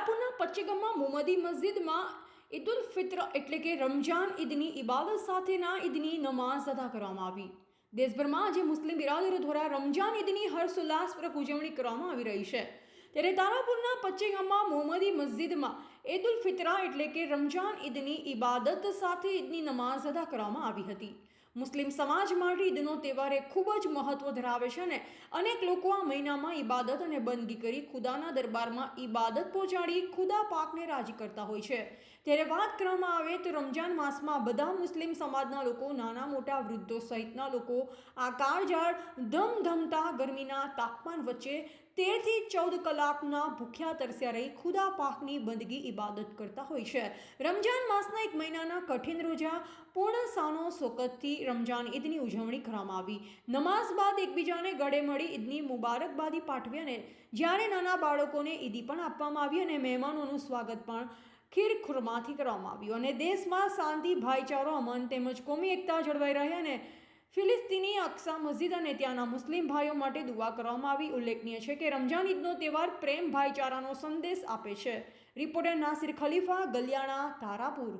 તારાપુરના પચ્ચીગમમાં મુમદી મસ્જિદમાં ઈદ ઉલ ફિત્ર એટલે કે રમજાન ઈદની ઇબાદત સાથેના ઈદની નમાઝ અદા કરવામાં આવી. દેશભરમાં આજે મુસ્લિમ બિરાદરો દ્વારા રમજાન ઈદની હર્ષોલ્લાસપૂર્વક ઉજવણી કરવામાં આવી રહી છે. ત્યારે તારાપુરના પચ્ચીગમમાં મોહમ્મદી મસ્જિદમાં ઈદ ઉલ ફિત્રા એટલે કે રમજાન ઈદની ઇબાદત સાથે ઈદની નમાઝ અદા કરવામાં આવી હતી. મુસ્લિમ સમાજ માટે ઈદનો તહેવાર એ ખૂબ જ મહત્વ ધરાવે છે અને અનેક લોકો આ મહિનામાં ઈબાદત અને બંદગી કરી ખુદાના દરબારમાં ઈબાદત પહોંચાડી ખુદા પાકને રાજી કરતા હોય છે. ત્યારે વાત કરવામાં આવે તો રમજાન માસમાં બધા મુસ્લિમ સમાજના લોકો, નાના મોટા વૃદ્ધો સહિતના લોકો આ કાળઝાળ ધમધમતા ગરમીના તાપમાન વચ્ચે તેરથી ચૌદ કલાકના ભૂખ્યા તરસ્યા રહી ખુદા પાકની બંદગી ઇબાદત કરતા હોય છે. રમજાન માસના એક મહિનાના કઠિન રોજા પૂર્ણ સાનો શોકતથી રમજાન, ઈદની ઉજવણી કરવામાં આવી. નમાઝ બાદ એકબીજાને ગળે મળી ઈદની મુબારકબાદી પાઠવી અને જ્યારે નાના બાળકોને ઈદી પણ આપવામાં આવી અને મહેમાનોનું સ્વાગત પણ ખીર ખુરમાથી કરવામાં આવ્યું. અને દેશમાં શાંતિ, ભાઈચારો, અમન તેમજ કોમી એકતા જળવાઈ રહે અને ફિલિસ્તીની અક્સા મસ્જિદ અને ત્યાંના મુસ્લિમ ભાઈઓ માટે દુઆ કરવામાં આવી. ઉલ્લેખનીય છે કે રમજાન ઈદનો તહેવાર પ્રેમ, ભાઈચારાનો સંદેશ આપે છે. રિપોર્ટર નાસિર ખલીફા, ગલિયાણા, તારાપુર.